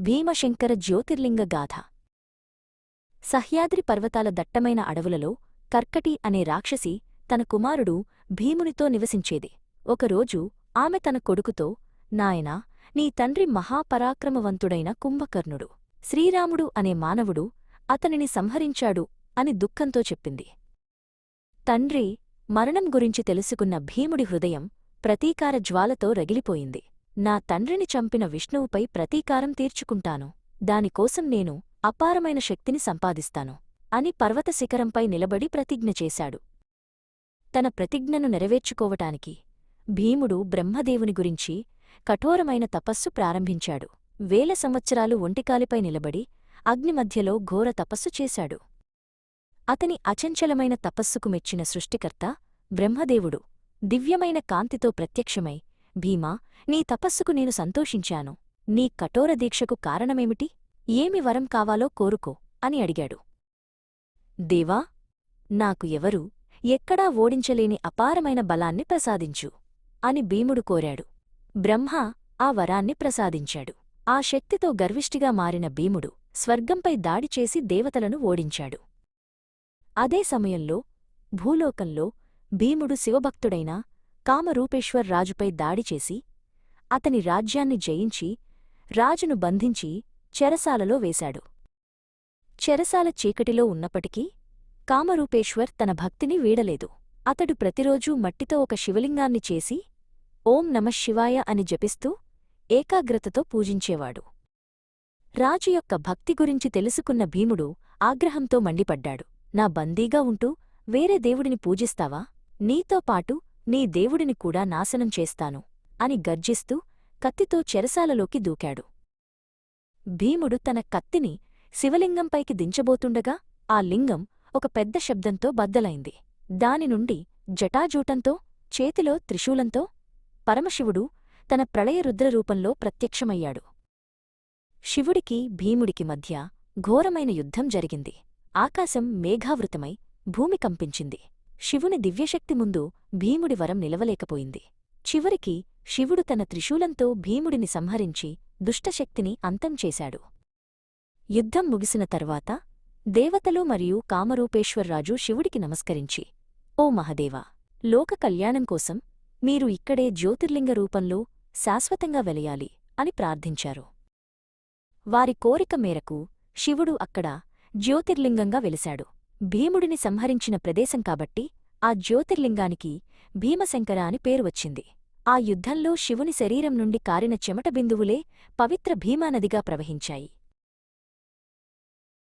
భీమశంకర జ్యోతిర్లింగ గాథ. సహ్యాద్రి పర్వతాల దట్టమైన అడవులలో కర్కటి అనే రాక్షసి తన కుమారుడు భీమునితో నివసించేది. ఒకరోజు ఆమె తన కొడుకుతో నాయనా నీ తండ్రి మహాపరాక్రమవంతుడైన కుంభకర్ణుడు. శ్రీరాముడు అనే మానవుడు అతనిని సంహరించాడు అని దుఃఖంతో చెప్పింది. తండ్రి మరణం గురించి తెలుసుకున్న భీముడి హృదయం ప్రతీకార జ్వాలతో రగిలిపోయింది. నా తండ్రిని చంపిన విష్ణువుపై ప్రతీకారం తీర్చుకుంటాను. దానికోసం నేను అపారమైన శక్తిని సంపాదిస్తాను అని పర్వత శిఖరంపై నిలబడి ప్రతిజ్ఞ చేశాడు. తన ప్రతిజ్ఞను నెరవేర్చుకోవటానికి భీముడు బ్రహ్మదేవుని గురించి కఠోరమైన తపస్సు ప్రారంభించాడు. వేల సంవత్సరాలు ఒంటికాలిపై నిలబడి అగ్నిమధ్యలో ఘోర తపస్సు చేశాడు. అతని అచంచలమైన తపస్సుకు మెచ్చిన సృష్టికర్త బ్రహ్మదేవుడు. దివ్యమైన కాంతితో ప్రత్యక్షమై భీమా నీ తపస్సుకు నేను సంతోషించాను. నీ కఠోర దీక్షకు కారణమేమిటి? ఏమి వరం కావాలో కోరుకో అని అడిగాడు. దేవా నాకు ఎవరూ ఎక్కడా ఓడించలేని అపారమైన బలాన్ని ప్రసాదించు అని భీముడు కోరాడు. బ్రహ్మ ఆ వరాన్ని ప్రసాదించాడు. ఆ శక్తితో గర్విష్టిగా మారిన భీముడు స్వర్గంపై దాడి చేసి దేవతలను ఓడించాడు. అదే సమయంలో భూలోకంలో భీముడు శివభక్తుడైన కామరూపేశ్వర్ రాజుపై దాడి చేసి అతని రాజ్యాన్ని జయించి రాజును బంధించి చెరసాలలో వేశాడు. చెరసాల చీకటిలో ఉన్నప్పటికీ కామరూపేశ్వర్ తన భక్తిని వీడలేదు. అతడు ప్రతిరోజూ మట్టితో ఒక శివలింగాన్ని చేసి ఓం నమశివాయ అని జపిస్తూ ఏకాగ్రతతో పూజించేవాడు. రాజు యొక్క భక్తి గురించి తెలుసుకున్న భీముడు ఆగ్రహంతో మండిపడ్డాడు. నా బందీగా ఉంటూ వేరే దేవుడిని పూజిస్తావా? నీతో పాటు నీ దేవుడిని కూడా నాశనం చేస్తాను అని గర్జిస్తూ కత్తితో చెరసాలలోకి దూకాడు. భీముడు తన కత్తిని శివలింగంపైకి దించబోతుండగా ఆ లింగం ఒక పెద్ద శబ్దంతో బద్దలైంది. దానినుండి జటాజూటంతో చేతిలో త్రిశూలంతో పరమశివుడు తన ప్రళయరుద్రరూపంలో ప్రత్యక్షమయ్యాడు. శివుడికి భీముడికి మధ్య ఘోరమైన యుద్ధం జరిగింది. ఆకాశం మేఘావృతమై భూమి కంపించింది. శివుని దివ్యశక్తి ముందు భీముడి వరం నిలవలేకపోయింది. చివరికి శివుడు తన త్రిశూలంతో భీముడిని సంహరించి దుష్టశక్తిని అంతం చేశాడు. యుద్ధం ముగిసిన తర్వాత దేవతలు మరియు కామరూపేశ్వర్రాజు శివుడికి నమస్కరించి ఓ మహదేవా లోక కళ్యాణం కోసం మీరు ఇక్కడే జ్యోతిర్లింగ రూపంలో శాశ్వతంగా వెలయాలి అని ప్రార్థించారు. వారి కోరిక మేరకు శివుడు అక్కడ జ్యోతిర్లింగంగా వెలిశాడు. భీముడిని సంహరించిన ప్రదేశం కాబట్టి ఆ జ్యోతిర్లింగానికి భీమశంకర అని పేరు వచ్చింది. ఆ యుద్ధంలో శివుని శరీరం నుండి కారిన చెమట బిందువులే పవిత్ర భీమానదిగా ప్రవహించాయి.